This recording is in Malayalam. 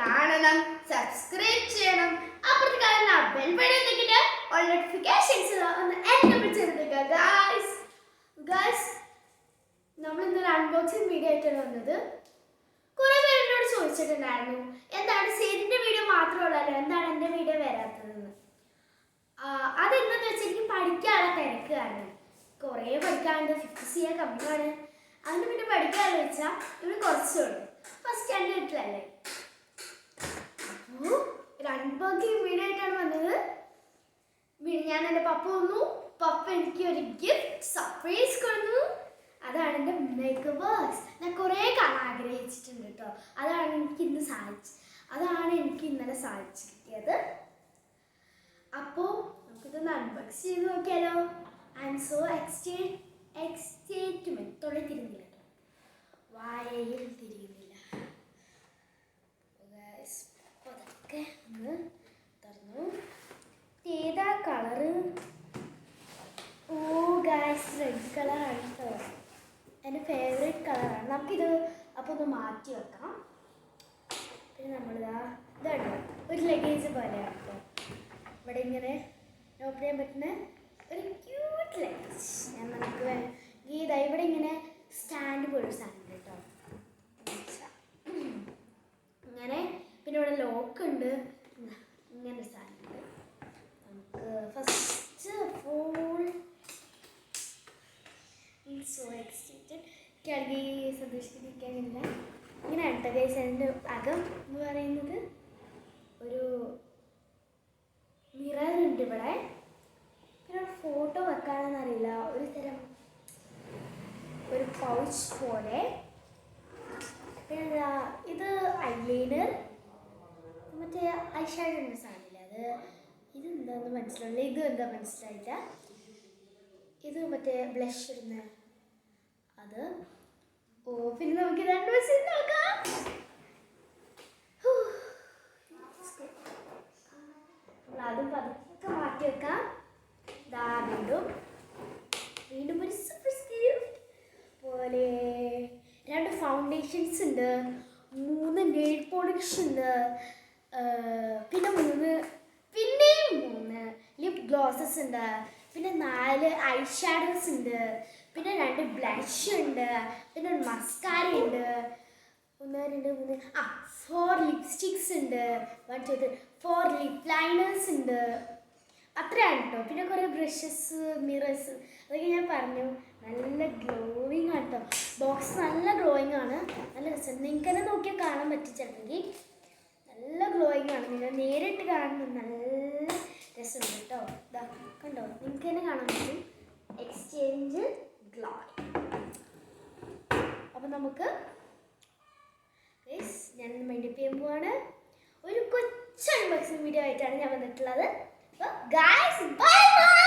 കാണണം സബ്സ്ക്രൈബ് ചെയ്യണം. അപ്പുറത്ത് കാണുന്ന ബെൽ ബട്ടൺ നിൽക്കിട്ട് ഓൾ നോട്ടിഫിക്കേഷൻസ് ഒന്ന് എനേബിൾ ചെയ്തേക്കുക ഗൈസ് ഗൈസ് നമ്മൾ ഇന്നൊരു അൺബോക്സിംഗ് വീഡിയോ ആയിട്ടാണ് വന്നത്. കുറേ പേര് എന്നോട് എന്താണ് സേതിന്റെ വീഡിയോ മാത്രമുള്ളല്ലോ എന്താണ് എന്റെ വീഡിയോ വരാത്തതെന്ന്. ആഹ് അതെന്താന്ന് വെച്ചാൽ എനിക്ക് പഠിക്കാനുള്ള തിരക്കാണ്. കുറേ പഠിക്കാനുണ്ട് ഫിഫ്ത്ത് സി എ കമ്മിയാണ് അതിന് പിന്നെ പഠിക്കാന്ന് വെച്ചാൽ ഇവിടെ കുറച്ചുള്ളൂ ഫസ്റ്റ് സ്റ്റാൻഡേർഡിലല്ലേ അപ്പോൾ അൺബോക്സിംഗ് വീഡിയോ ആയിട്ടാണ് വന്നത്. ഞാൻ എന്റെ പപ്പ വന്നു. പപ്പ എനിക്ക് ഒരു ഗിഫ്റ്റ് സർപ്രൈസ് കൊടുത്തു. അതാണ് എന്റെ മേക്കപ്പ് വർക്ക്സ് ഞാൻ കുറേ കാണാൻ ആഗ്രഹിച്ചിട്ടുണ്ട് കേട്ടോ അതാണ് എനിക്ക് ഇന്ന് സാധിച്ചു അതാണ് എനിക്ക് ഇന്നലെ സാധിച്ചു കിട്ടിയത്. അപ്പോൾ നമുക്കിതൊന്ന് അൺബോക്സ് ചെയ്ത് നോക്കിയാലോ. ഐ എം സോ എക്സ്റ്റേ എക്സ്റ്റേറ്റ്മെന്റ് തൊള്ളി തിരിഞ്ഞില്ല കേട്ടോ വായയിൽ തിരിയുന്നില്ല Guys, അപ്പോൾ അതൊക്കെ ഒന്ന് തുറന്നു ഇത് ഏതാ കളറ് ഓ ഗായ്സ് റെഡ് കളറാണ് എന്റെ ഫേവറേറ്റ് കളറാണ് നമുക്കിത് അപ്പോൾ ഒന്ന് മാറ്റി വെക്കാം. പിന്നെ നമ്മളിതാ ഇതാണ് ഒരു ലഗേജ് പോലെയാണ് കേട്ടോ ഇവിടെ ഇങ്ങനെ ഓപ്പൺ ചെയ്യാൻ പറ്റുന്ന ഒരു ക്യൂട്ട് ലഗേജ് ഞാൻ നമുക്ക് ഗീത ഇവിടെ ഇങ്ങനെ സ്റ്റാൻഡ് പോലൊരു സാധനം കേട്ടോ ഇങ്ങനെ പിന്നെ ഇവിടെ ലോക്ക് ഉണ്ട്. ഇങ്ങനെ സാധനം ഉണ്ട് നമുക്ക് ഫസ്റ്റ് ഓൾ സോ എക്സൈറ്റഡ് എനിക്ക് സന്തോഷിപ്പിക്കാനില്ല ഇങ്ങനെ കേട്ടോ ഗൈസ് എന്റെ അകം എന്ന് പറയുന്നത്. ഒരു മിറർ ഉണ്ട് ഇവിടെ. പിന്നെ ഫോട്ടോ വെക്കാനെന്നറിയില്ല ഒരു തരം ഒരു പൗച്ച് പോലെ. പിന്നെ ഇത് ഐലൈനർ മറ്റേ ഐഷാഡോന്റെ സാധനമില്ല അത്? ഇതെന്താന്ന് മനസ്സിലാവില്ല ഇത് എന്താ മനസ്സിലായില്ല. ഇത് മറ്റേ ബ്ലഷ് ഇടുന്ന അത് ഓ പിന്നെ നമുക്ക് രണ്ട് വശം നോക്കാം. അതും പതുക്കെ മാറ്റി വെക്കാം. ദാ വീണ്ടും. വീണ്ടും ഒരു സൂപ്പർ പോലെ. രണ്ട് ഫൗണ്ടേഷൻസ് ഉണ്ട്. മൂന്ന് നെയിൽ പോളിഷ് ഉണ്ട്. പിന്നെ മൂന്ന് പിന്നെയും മൂന്ന് ലിപ് ഗ്ലോസസ് ഉണ്ട്. പിന്നെ നാല് ഐ ഷാഡോസ് ഉണ്ട്. പിന്നെ രണ്ട് ബ്ലഷ് ഉണ്ട്. പിന്നെ ഒരു മസ്കാര ഉണ്ട്. ഒന്ന് രണ്ട് മൂന്ന്. ആ ഫോർ ലിപ്സ്റ്റിക്സ് ഉണ്ട്. One two three four lip liners ഉണ്ട്. അത്രയാണ് കേട്ടോ പിന്നെ കുറേ ബ്രഷസ് മിറേഴ്സ് അതൊക്കെ ഞാൻ പറഞ്ഞു. നല്ല ഗ്ലോയിങ് ആണ് കേട്ടോ ബോക്സ് നല്ല ഗ്ലോയിങ് ആണ്. നല്ല രസം. നിങ്ങൾക്ക് തന്നെ നോക്കിയാൽ കാണാൻ പറ്റിച്ചിട്ടുണ്ടെങ്കിൽ നല്ല ഗ്ലോയിങ് ആണ്. നിങ്ങൾ നേരിട്ട് കാണുന്നത് നല്ല രസമുണ്ട്. കണ്ടോ നിങ്ങൾക്ക് തന്നെ കാണാൻ പറ്റും. എക്സ്ചേഞ്ച് ഗ്ലോയ് അപ്പം നമുക്ക് ഞാൻ മൈൻഡ് ചെയ്യാൻ പോവാണ്. ഒരു കൊച്ചു അൺബോക്സിംഗ് വീഡിയോ ആയിട്ടാണ് ഞാൻ വന്നിട്ടുള്ളത്. Guys bye bye